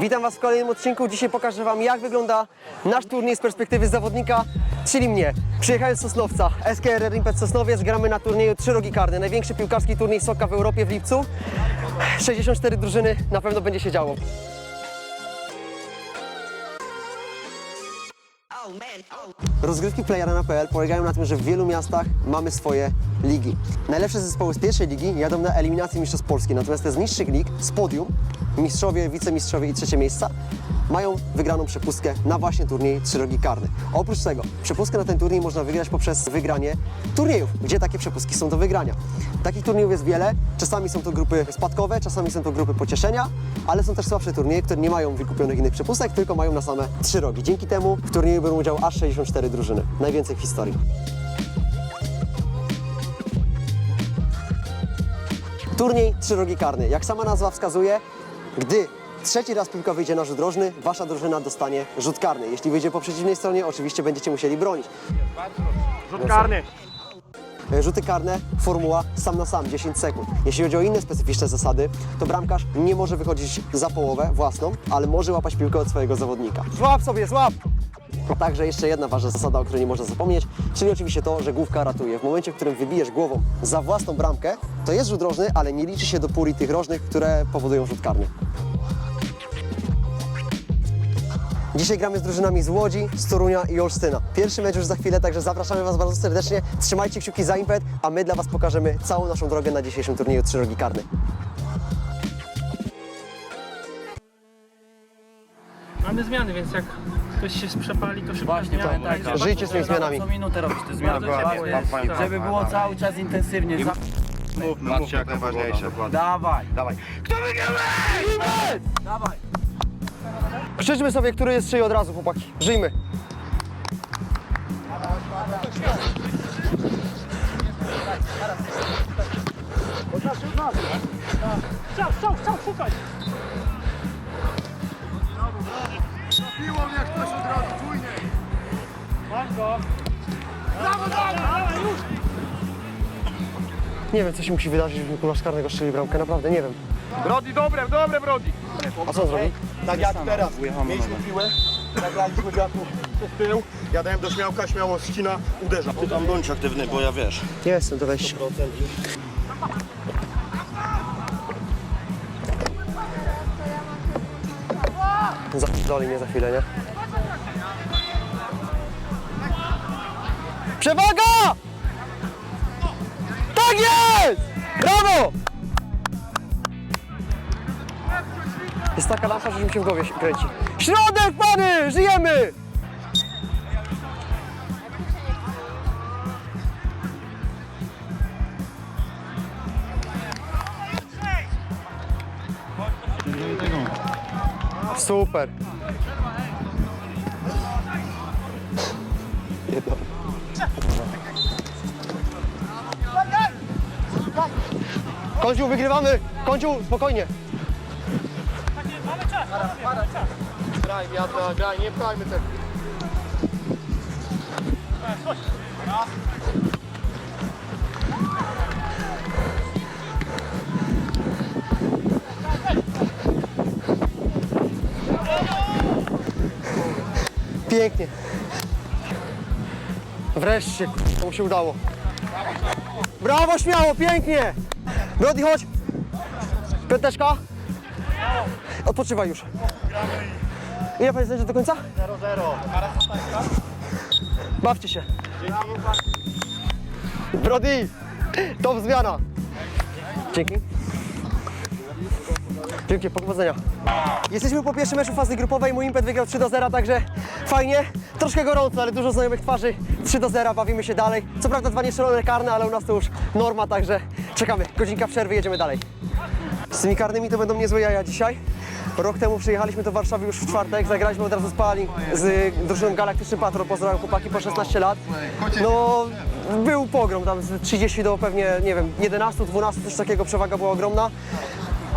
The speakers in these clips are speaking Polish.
Witam Was w kolejnym odcinku. Dzisiaj pokażę Wam, jak wygląda nasz turniej z perspektywy zawodnika, czyli mnie. Przyjechałem z Sosnowca, SKR Rimpet Sosnowiec. Gramy na turnieju Trzy Rogi Karny, największy piłkarski turniej soka w Europie w lipcu. 64 drużyny, na pewno będzie się działo. Rozgrywki Playarena.pl polegają na tym, że w wielu miastach mamy swoje ligi. Najlepsze zespoły z pierwszej ligi jadą na eliminację Mistrzostw Polski, natomiast te z niższych lig, z podium, mistrzowie, wicemistrzowie i trzecie miejsca, mają wygraną przepustkę na właśnie turniej Trzy Rogi Karny. Oprócz tego, przepustkę na ten turniej można wygrać poprzez wygranie turniejów, gdzie takie przepustki są do wygrania. Takich turniejów jest wiele, czasami są to grupy spadkowe, czasami są to grupy pocieszenia, ale są też słabsze turnieje, które nie mają wykupionych innych przepustek, tylko mają na same trzy rogi. Dzięki temu w turnieju biorą udział aż 64 drużyny, najwięcej w historii. Turniej Trzy Rogi Karny. Jak sama nazwa wskazuje, gdy trzeci raz piłka wyjdzie na rzut drożny, wasza drużyna dostanie rzut karny. Jeśli wyjdzie po przeciwnej stronie, oczywiście będziecie musieli bronić. Rzut karny. E, Rzuty karne, formuła sam na sam, 10 sekund. Jeśli chodzi o inne specyficzne zasady, to bramkarz nie może wychodzić za połowę własną, ale może łapać piłkę od swojego zawodnika. Złap sobie, złap. Także jeszcze jedna ważna zasada, o której nie można zapomnieć, czyli oczywiście to, że główka ratuje. W momencie, w którym wybijesz głową za własną bramkę, to jest rzut rożny, ale nie liczy się do puli tych rożnych, które powodują rzut karny. Dzisiaj gramy z drużynami z Łodzi, z Torunia i Olsztyna. Pierwszy mecz już za chwilę, także zapraszamy Was bardzo serdecznie. Trzymajcie kciuki za impet, a my dla Was pokażemy całą naszą drogę na dzisiejszym turnieju Trzy Rogi Karny. Mamy zmiany, więc jak ktoś się przepali, to szybko Właśnie, zmiany. tak, tak. Żyjcie z tymi zmianami. Co minutę robić te zmiany. Bardzo ciepło jest, Żeby tak. żeby było cały czas intensywnie. Za... Mówmy, mówmy, jak najważniejsze. Dawaj. Dawaj. Dawaj. Krzyczmy sobie, który jest czyj od razu, chłopaki. Żyjmy. Strzał, strzał, strzał, szukaj! Piło mnie ktoś od razu, czujnie. Masz go! Brawo, brawo! Już! Nie wiem, co się musi wydarzyć, żeby Mikułasz Karnego strzelił bramkę, naprawdę nie wiem. Brody, dobre, dobre, Brody. A co on zrobił? Tak jak teraz. Mieliśmy piłę, nagraliśmy wiatru przez tył. Ja dałem do śmiałka, śmiało ścina, uderza. Ty tam bądź aktywny, bo ja wiesz. Jestem, to weź. Zadoli mnie za chwilę, nie? Przewaga! Tak jest! Brawo! Jest taka lampa, że mi się w głowie kręci. Środek, pany! Żyjemy! Super. Jedno. Kończył, wygrywamy! Kończył, spokojnie. Graj, wiatra, graj, nie pchajmy tego. Pięknie. Wreszcie, k***a, mu się udało. Brawo, śmiało, pięknie. Brody, chodź. Piąteczka. Odpoczywaj już. Ile pani znajdzie do końca? 0-0. Bawcie się. Brody, to zmiana. Dzięki. Dzięki, powodzenia. Jesteśmy po pierwszym meczu fazy grupowej. Mój impet wygrał 3 do 0, także fajnie. Troszkę gorąco, ale dużo znajomych twarzy. 3 do 0, bawimy się dalej. Co prawda dwa nieszczelone karne, ale u nas to już norma, także czekamy. Godzinka przerwy, jedziemy dalej. Z tymi karnymi to będą niezłe jaja dzisiaj. Rok temu przyjechaliśmy do Warszawy już w czwartek, zagraliśmy od razu z Pali, z drużyną Galaktyczny Patrol, pozdrawiam chłopaki po 16 lat. No, był pogrom, tam z 30 do pewnie, nie wiem, 11, 12, coś takiego, przewaga była ogromna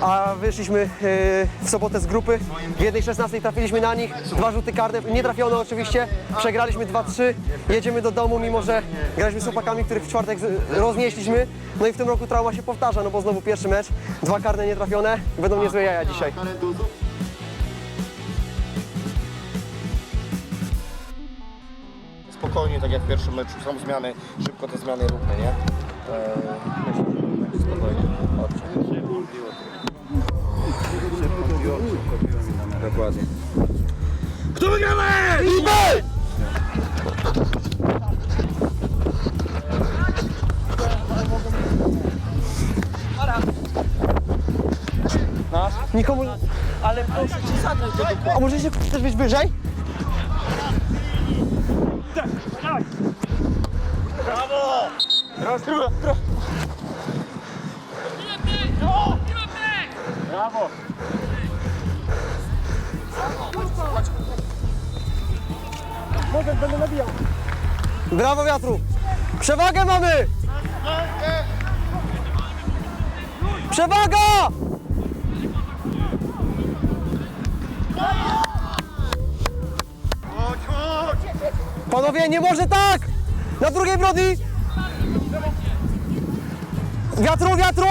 a wyszliśmy e, w sobotę z grupy. W 1.16 trafiliśmy na nich, dwa rzuty karne, nie trafiono oczywiście, przegraliśmy 2-3, jedziemy do domu, mimo że graliśmy z chłopakami, których w czwartek roznieśliśmy. No i w tym roku trauma się powtarza, no bo znowu pierwszy mecz, dwa karne nie trafione, będą niezłe jaja dzisiaj. Spokojnie, tak jak w pierwszym meczu, są zmiany, szybko te zmiany róbmy, nie? Eee, spokojnie, odciąć. Dokładnie. Nikomu... Ale proszę ci zadać A może się też być wyżej? Brawo! Mogę, będę nabijał. Brawo wiatru! Przewagę mamy! Przewaga! Panowie, nie może tak! Na drugiej brody! Wiatru, wiatru!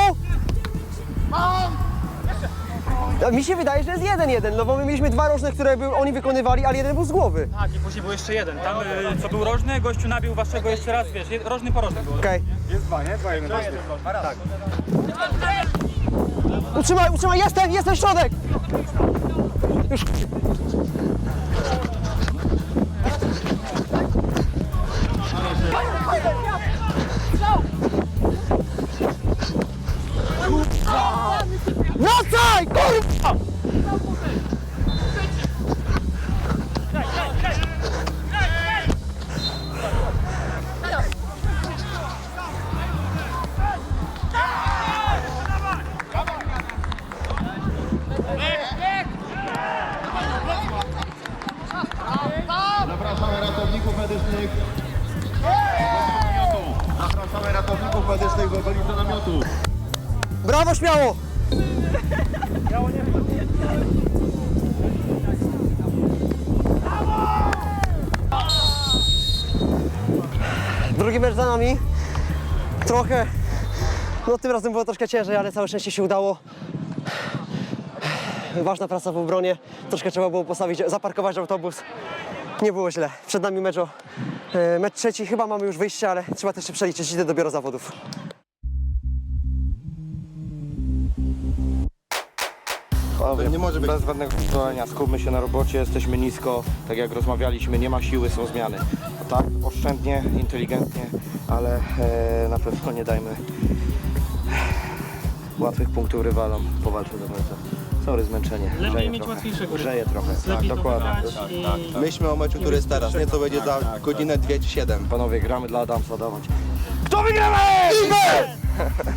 Mi się wydaje, że jest jeden jeden, no bo my mieliśmy dwa różne, które by oni wykonywali, ale jeden był z głowy. Tak, i później był jeszcze jeden. Tam, y, co był rożny, gościu nabił waszego jeszcze raz, wiesz, je- rożny po rożnym. Okej. Jest dwa, nie? Dwa, jeden. Tak. Utrzymaj, utrzymaj, jestem, jestem środek! Już. Kurwa! Zapraszamy ratowników medycznych. Zapraszamy ratowników medycznych do okolicy namiotu. Brawo, śmiało! Drugi mecz za nami. Trochę, no tym razem było troszkę ciężej, ale całe szczęście się udało. Ważna praca w obronie. Troszkę trzeba było postawić, zaparkować autobus. Nie było źle. Przed nami mecz, o, e, mecz trzeci. Chyba mamy już wyjście, ale trzeba też jeszcze przeliczyć. Idę dopiero zawodów. Panowie, nie może być. Bez żadnego szkolenia, skupmy się na robocie, jesteśmy nisko, tak jak rozmawialiśmy, nie ma siły, są zmiany. A tak, oszczędnie, inteligentnie, ale e, na pewno nie dajmy łatwych punktów rywalom, powalczmy do końca. Sorry, zmęczenie. Lepiej Grzeje mieć trochę. łatwiejsze gry. Grzeje trochę, tak, Lepiej dokładnie. dobywać i... Myślmy o meczu, który jest teraz, nie co będzie za godzinę, dwie czy siedem. Panowie, gramy dla Adamsa, dawać.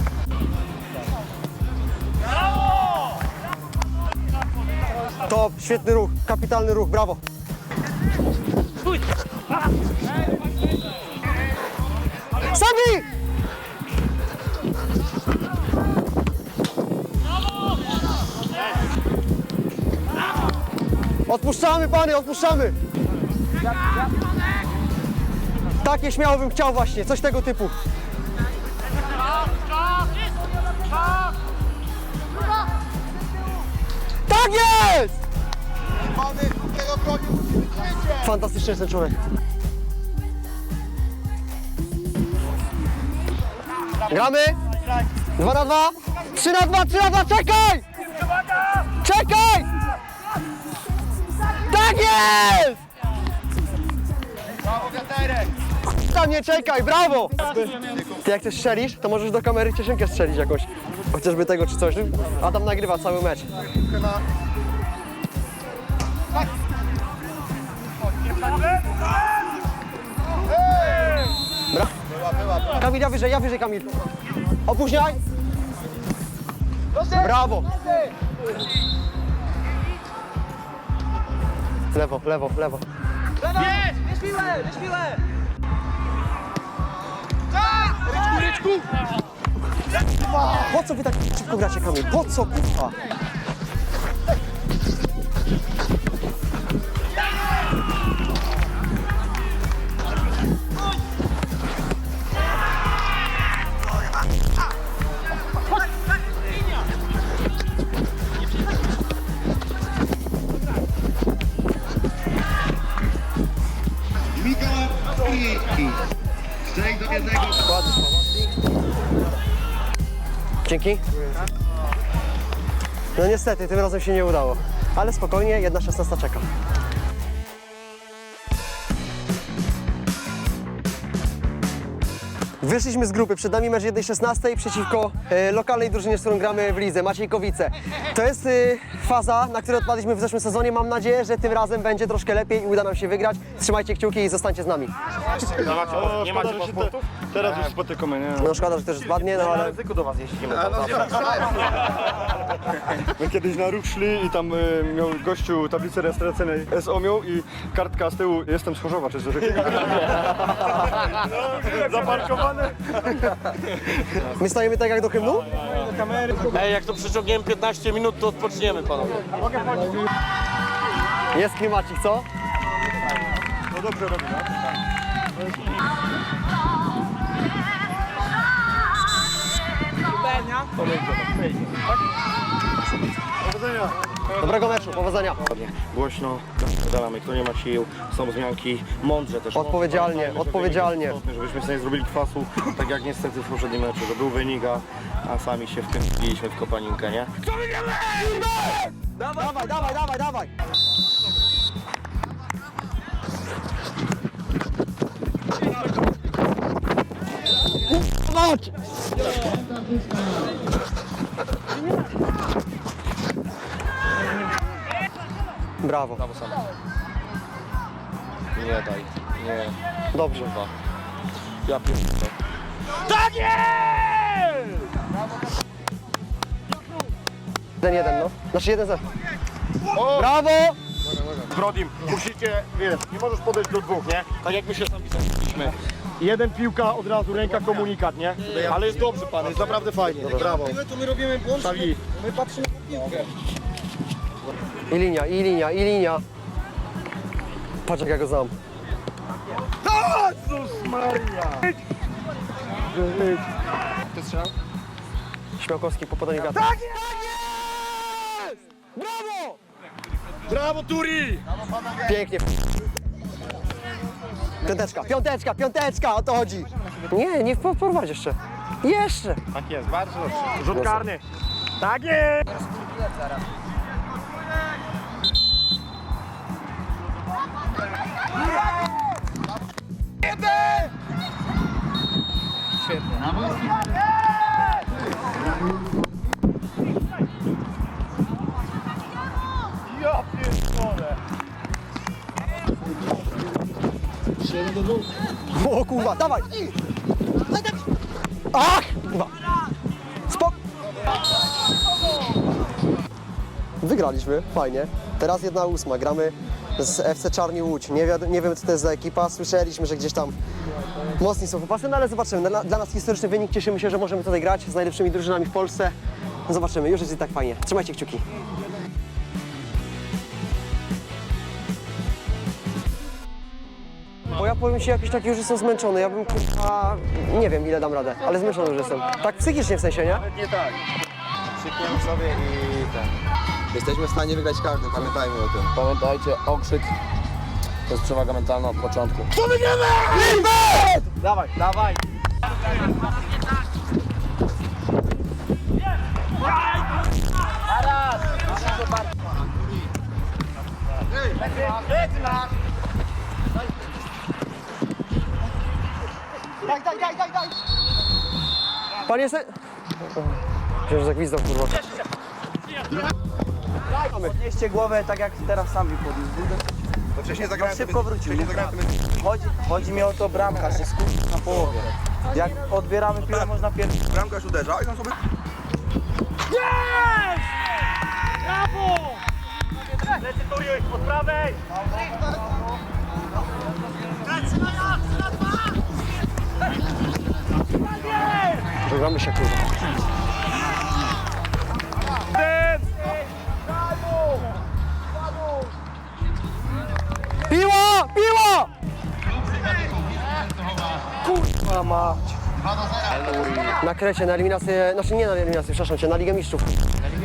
To świetny ruch, kapitalny ruch, brawo. Sami! Odpuszczamy pany, odpuszczamy. Takie śmiało bym chciał właśnie, coś tego typu. Tak jest! Fantastyczny jest ten człowiek. Gramy? Dwa na dwa? Trzy na dwa, trzy na dwa, czekaj! Czekaj! Tak jest! Tam nie czekaj, brawo! Ty jak coś strzelisz, to możesz do kamery cieszynkę strzelić jakąś. Chociażby tego czy coś. Adam nagrywa cały mecz. Kamil, ja wyżej, ja wyżej, Kamil. Opóźniaj. Brawo. Lewo, lewo, lewo. Po co wy tak szybko gracie, Kamil? Po co, kurwa? Miga i 6 do 1. Dzięki. No niestety, tym razem się nie udało. Ale spokojnie, jedna szesnasta czeka. Wyszliśmy z grupy, przed nami mecz 1.16 przeciwko e, lokalnej drużynie, z którą gramy w lidze, Maciejkowice. To jest e, faza, na której odpadliśmy w zeszłym sezonie. Mam nadzieję, że tym razem będzie troszkę lepiej i uda nam się wygrać. Trzymajcie kciuki i zostańcie z nami. Nie macie paszportów? Teraz już spotykamy, nie? No szkoda, że też spadnie, no ale Języku do was jeździmy. My kiedyś na ruch szli i tam y, miał gościu tablicę rejestracyjnej SO miał i kartka z tyłu jestem z Chorzowa czy z Rzekiego. Zaparkowane. my stajemy tak jak do hymnu? Ej, jak to przeciągniemy 15 minut, to odpoczniemy panowie. Jest klimacik, co? No dobrze robi, no. Powodzenia. Dobrego meczu, powodzenia. Głośno, zadalamy, kto nie ma sił, są zmianki, mądrze też. Odpowiedzialnie, Mądrze, żeby odpowiedzialnie. nie było Żebyśmy sobie nie zrobili kwasu, tak jak niestety w poprzednim meczu, że był wyniga, a sami się wkręciliśmy w kopaninkę, nie? Dawaj, dawaj, dawaj, dawaj! Chodź! Brawo. Nie daj, nie. Dobrze. Ja pierdolę. Jeden jeden, no. Znaczy jeden zero. Brawo! Brodim, musicie, wiesz, nie możesz podejść do dwóch, nie? Tak jak my się sami zabiliśmy. Jeden piłka, od razu ręka, komunikat, nie? Ale jest dobrze pan, jest naprawdę fajnie, brawo. to my robimy błąd? I linia, i linia, i linia. Patrz jak ja go znam. Śmiałkowski po podaniu wiatru. Tak jest! Brawo! Brawo Turi! Pięknie. Piąteczka, piąteczka, piąteczka, o to chodzi. Nie, nie po- porwać jeszcze. Jeszcze. Tak jest, bardzo dobrze. Rzut karny. Tak jest! Dawaj! Ach! Kurwa. Spok... Wygraliśmy, fajnie. Teraz jedna ósma, gramy z FC Czarni Łódź. Nie, wiad- nie wiem co to jest za ekipa, słyszeliśmy, że gdzieś tam mocni są chłopacy, no ale zobaczymy. Dla, dla nas historyczny wynik, cieszymy się, że możemy tutaj grać z najlepszymi drużynami w Polsce. Zobaczymy, już jest i tak fajnie. Trzymajcie kciuki. Powiem Ci jakiś taki już jestem zmęczony, ja bym kurwa, nie wiem ile dam radę, ale zmęczony już jestem. Tak psychicznie w sensie, nie? Krzykniemy sobie i ten. Jesteśmy w stanie wygrać każdy, pamiętajmy o tym. Pamiętajcie, okrzyk to jest przewaga mentalna od początku. Dawaj, dawaj. Panie se... Myślę, że zagwizdał, kurwa. Podnieście głowę tak jak teraz sami podniósł. To wcześniej zagrałem Szybko wrócił. Chodzi, chodzi mi o to bramkarz, jest kurwa na połowie. Jak odbieramy piłę, można pierwszy. Bramkarz uderza i on sobie... Żegnamy się, kurwa. Piła! Piła! Kurwa mać. Na krecie, na eliminację, znaczy nie na eliminację, przepraszam cię, na Ligę Mistrzów.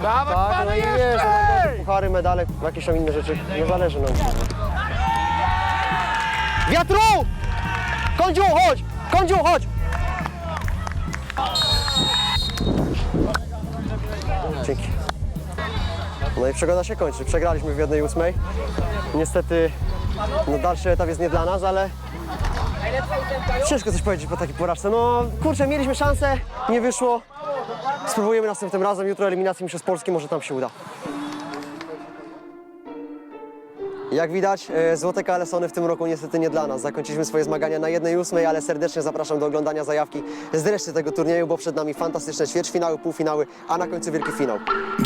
tak, no i wiesz, no, puchary, medale, jakieś tam inne rzeczy, no zależy nam. Wiatru! Kądziu, chodź! Kądziu, chodź! No i przygoda się kończy. Przegraliśmy w jednej ósmej. Niestety no dalszy etap jest nie dla nas, ale ciężko coś powiedzieć po takiej porażce. No kurczę, mieliśmy szansę, nie wyszło. Spróbujemy następnym razem. Jutro eliminacji Mistrzostw Polski, może tam się uda. Jak widać, e, złote kalesony w tym roku niestety nie dla nas. Zakończyliśmy swoje zmagania na jednej ósmej, ale serdecznie zapraszam do oglądania zajawki z reszty tego turnieju, bo przed nami fantastyczne ćwierćfinały, półfinały, a na końcu wielki finał.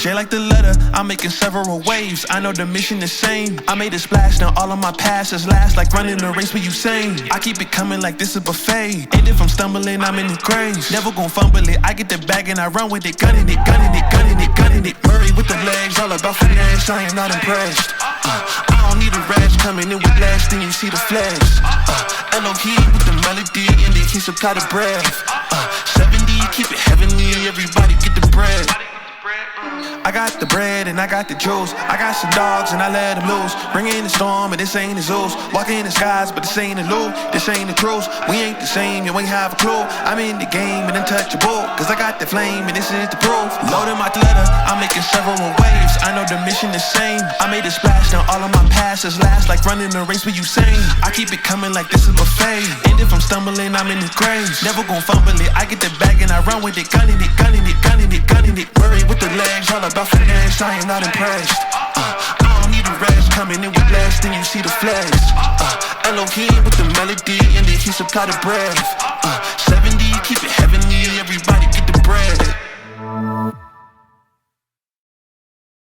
J like the letter, I'm making several waves. I know the mission is same. I made a splash, now all of my passes last like running a race with Usain. I keep it coming like this a buffet. And if I'm stumbling, I'm in the graves. Never gon' fumble it. I get the bag and I run with it, gunning it, gunning it, gunning it, gunning it. Murray with the legs, all about finesse. I am not impressed. Uh, I don't need a rash coming in with blast, then you see the flash. Uh, Elohim with the melody and they can supply the breath. Uh, 70, keep it heavenly, everybody get the bread. I got the bread and I got the juice. I got some dogs and I let them loose. Bring in the storm, but this ain't the Zeus. Walk in the skies, but this ain't the loop. This ain't the cruise. We ain't the same, you ain't have a clue. I'm in the game and untouchable. Cause I got the flame and this is the proof. Loading my glitter, I'm making several waves. I know the mission is same. I made a splash, now all of my passes last like running a race with Usain. I keep it coming like this is buffet. And if I'm stumbling, I'm in the graves. Never gon' fumble it. I get the bag and I run with it. Gunning it, gunning it, gunning it, gunning it. Murray with the legs, all about finesse. I am not impressed. Uh, I don't need a rash coming in with blast, then you see the flash. Uh, Elohim with the melody, and then he supply the breath. Uh, 70, keep it heavenly, everybody.